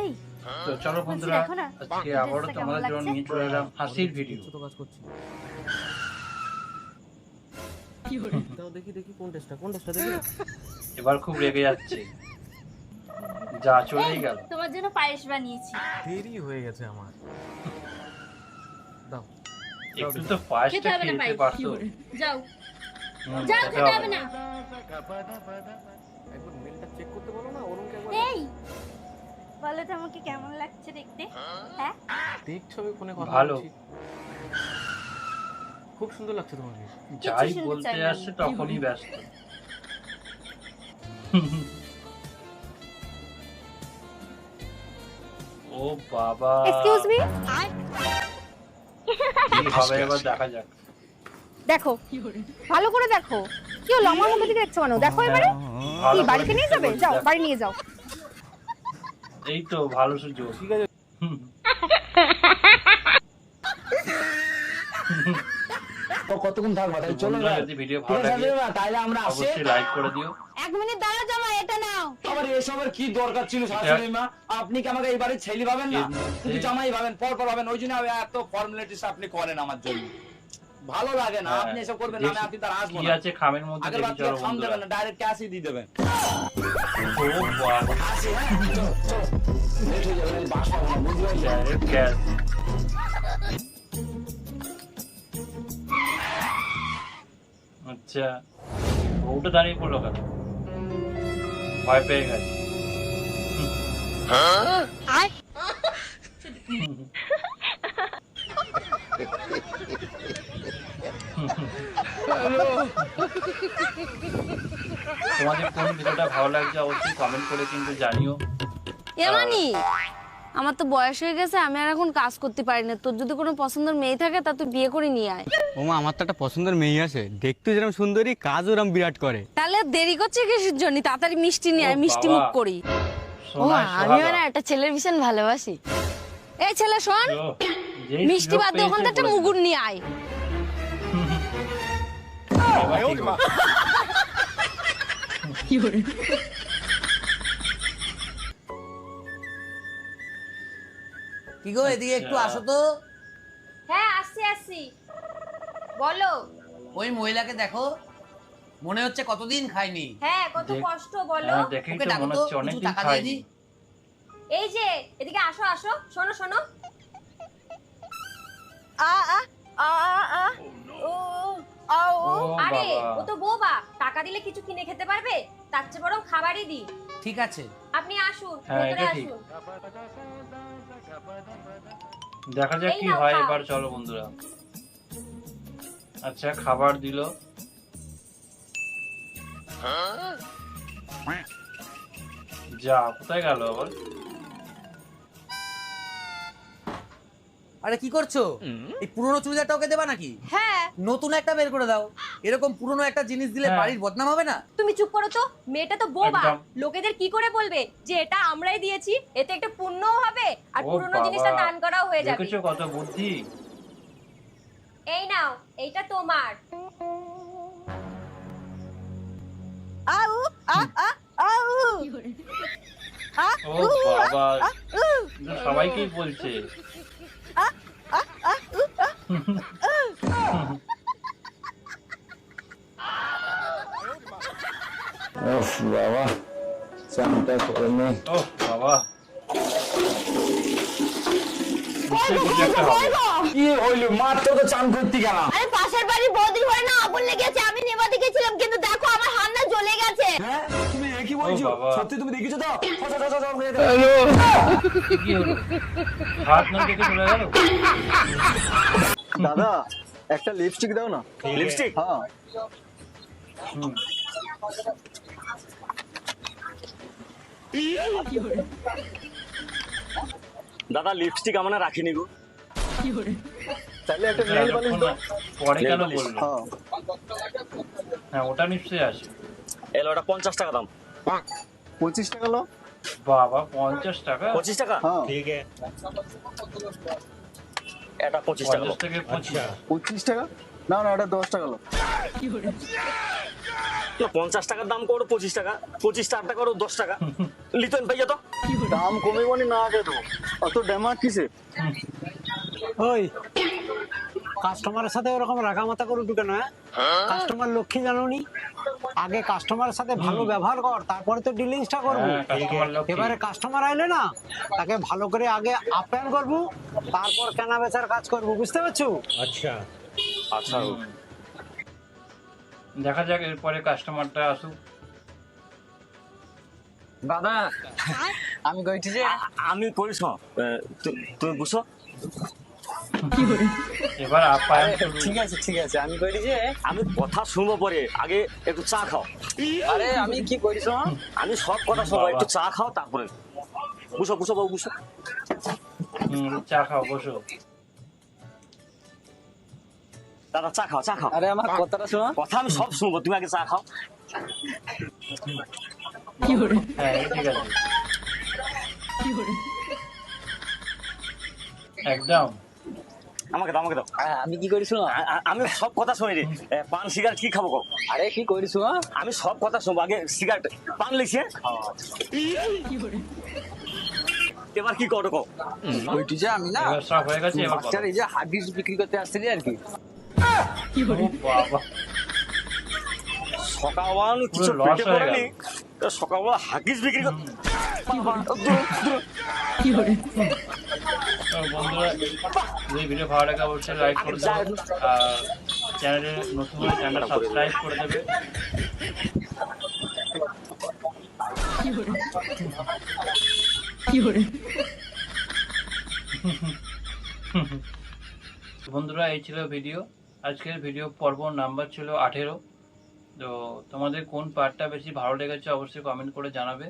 এই তো চলো বন্ধুরা আজকে আবারও তোমাদের জন্য নিয়ে চলে এলাম হাসির ভিডিও ছোট কাজ করছি। দাও দেখি দেখি কোন টেস্টটা কোন টেস্টটা দেখি। এবার খুব রেগে যাচ্ছে। যা চলেই গেল। তোমার জন্য পায়েস বানিয়েছি। দেরি হয়ে গেছে আমার। দাও। একটু তো পায়েসটা হবে না খেতে পারতো যাও। যাও খেতে হবে না। একবার মেলটা চেক করতে বলো না অরুণকে একবার এই বলো তো আমাকে কেমন লাগছে দেখতে? হ্যাঁ? দেখছ আমি ফোনে কথা ভালো। খুব সুন্দর লাগছে তোমাকে। যাই বলতে আসছে তখনই ব্যস্ত। ও বাবা। এক্সকিউজ মি কি হবে এবার দেখা যাক। দেখো ভালো করে দেখো। কি হলো? আমার দিকে দেখছ কেন? দেখো এবারে। কি বাড়িতে নিয়ে যাবে? যাও বাড়ি নিয়ে যাও। এই তো ভালো সুযোগ। ঠিক আছে। কতক্ষণ থাকব? তাহলে চলো না যদি ভিডিও ভালো লাগে তাহলে আমরা আসি। লাইক করে দিও। এক মিনিট দাঁড়াও জামা এটা নাও। আবার এসবের কি দরকার ছিল শাশুড়ি মা? আপনি কি আমাকে এই বাড়ির ছেলে ভাবেন না? শুধু জামাই ভাবেন পর পর ভাবেন। ওই জন্য এত ফর্মালিটিস আপনি করেন আমার জন্য। ভালো লাগে না আপনি এসব করবেন না আমি আপনি তার আসব কি আছে খামের মধ্যে দেখি বার খাম দেবেন না ডাইরেক্ট ক্যাশই দিয়ে দেবেন। ও বাবা আসি হ্যাঁ। হয়ে বাস ডাইরেক্ট আচ্ছা বউটা দাঁড়িয়ে পড়ল কেন? ভয় পেয়ে গেছে। তোমাদের কোন ভিডিওটা ভালো লাগছে অবশ্যই কমেন্ট করে কিন্তু জানিও। এমানি আমার তো বয়স হয়ে গেছে আমি আর এখন কাজ করতে পারি না। তোর যদি কোনো পছন্দের মেয়ে থাকে তা তুই বিয়ে করে নিয়ে আয়। ওমা আমার তো একটা পছন্দের মেয়ে আছে। দেখতে যেরকম সুন্দরী কাজ ওরম বিরাট করে। তাহলে আর দেরি করছে কিসের জন্য? তাড়াতাড়ি মিষ্টি নিয়ে আয় মিষ্টি মুখ করি। ও আমি। না একটা ছেলের ভীষণ ভালোবাসি। এই ছেলে শোন মিষ্টি বাদ দিয়ে ওখান থেকে একটা মুগুর নিয়ে আয়। ঠিক হলো। কি গো এদিকে একটু। আসো তো হ্যাঁ আসছি আসছি। বলো। ওই মহিলাকে দেখো। মনে হচ্ছে কতদিন খাইনি হ্যাঁ কত কষ্ট বলো। হ্যাঁ, দেখেই ওকে তো ডাকো মনে তো হচ্ছে অনেকদিন খাইনি দি এই যে এদিকে আসো আসো। শোনো শোনো। আরে ও তো বোবা। টাকা দিলে কিছু কিনে খেতে পারবে? তার চেয়ে বরং খাবারই দিই। ঠিক আছে। আপনি আসুন হ্যাঁ, ভেতরে আসুন। দেখা যাক কি হয় এবার চলো বন্ধুরা। আচ্ছা খাবার দিল। যা কোথায় গেল আবার? আরে কি করছ? এই পুরনো চুড়িদারটা ওকে দেবা নাকি? হ্যাঁ। নতুন একটা বের করে দাও। এরকম পুরনো একটা জিনিস দিলে হ্যাঁ। বাড়ির বদনাম হবে না? তুমি চুপ করো তো মেয়েটা তো বোবা। লোকেদের কি করে বলবে যে এটা আমরাই দিয়েছি এতে একটা পুণ্যও হবে আর পুরনো জিনিসটা দান করাও হয়ে যাবে। দেখেছ কত বুদ্ধি? এই নাও এইটা তোমার। আউ আ আ আউ। ও বাবা। সবাইকেই বলছে। উফ বাবা। চানটা করে নে। ও বাবা। কি হইল? মাত্র তো চান করতে গেলাম আরে পাশের বাড়ির বৌদির ঘরে না আগুন লেগেছে আমি নেভাতে গেছিলাম কিন্তু দেখো আমার হান্না জ্বলে গেছে। হ্যাঁ? তুমি একই বলছো? সত্যি তুমি দেখেছ তো? হয়ে। কি হাত না দেখে চলে গেল? দাদা একটা লিপস্টিক দাও না। লিপস্টিক হ্যাঁ। দাদা লিপস্টিক আমরা রাখিনি গো। তাহলে একটা নেল পালিশ দাও। পরে কেন হ্যাঁ হ্যাঁ ওটা নিশ্চয়ই আছে এলো ওটা পঞ্চাশ টাকা দাম। পঁচিশ টাকা লো বাবা পঞ্চাশ টাকা? পঁচিশ টাকা? হ্যাঁ। ঠিক এটা পঁচিশ টাকা পঁচিশ। পঁচিশ টাকা? না না এটা দশ টাকা লো পঞ্চাশ টাকার দাম করো পঁচিশ টাকা। পঁচিশ টাকা করো দশ টাকা। লিতন পাইয়া তো? দাম কমে মানে না আগে তো অত ড্যামার কিসে ওই কাস্টমারের সাথে ওরকম রাগামাতা করে ঢুকে না কাস্টমার লক্ষ্মী জানোনি? আগে কাস্টমারের সাথে ভালো ব্যবহার কর তারপরে তো ডিলিংসটা করব। হ্যাঁ। এবারে কাস্টমার আইলে না তাকে ভালো করে আগে আপ্যায়ন করব তারপর কেনা বেচার কাজ করব বুঝতে পারছ? আচ্ছা। আচ্ছা। দেখা যাক এরপরে কাস্টমারটা আসুক। দাদা আমি কইছি যে আমি করিস না এ, তু- তুমি বুঝছ? এবার আপ্যায়ন শুরু। ঠিক আছে ঠিক আছে আমি কইছি যে আমি কথা শুনব পরে। আগে একটু চা খাও। আরে আমি কি করিস আমি সব কথা শুনব একটু চা খাও তারপরে। বুঝো বুঝো বাবু বুঝো চা খাও বসো। দাদা চা খাও চা খাও। আরে আমার কথাটা শোনো। কথা আমি সব শুনব তুমি আগে চা খাও। হ্যাঁ ঠিক আছে। একদম। আমাকে দাও আমাকে দাও। আমি কি করিস আমি সব কথা শুনি রে এ, পান সিগারেট কি খাব? আরে কি করিস আমি সব কথা শুনব। আগে সিগারেট পান লিখছে এবার কি করো গো? ওইটি যে আমি না হয়ে এবার এই যে হাগিস বিক্রি করতে আসছিলি আর কি। ও বাবা। সকালবেলা কিছু পেটে হয়ে পড়েনি। তো সকালবেলা হাগিস বিক্রি কর? বন্ধুরা ভিডিও ভালো অবশ্যই করে দেবো। আর নতুন করে দেবে। বন্ধুরা, এই ছিল ভিডিও। আজকের ভিডিও পর্ব নাম্বার ছিল আঠেরো। তো তোমাদের কোন পার্টটা বেশি ভালো লেগেছে, অবশ্যই কমেন্ট করে জানাবে।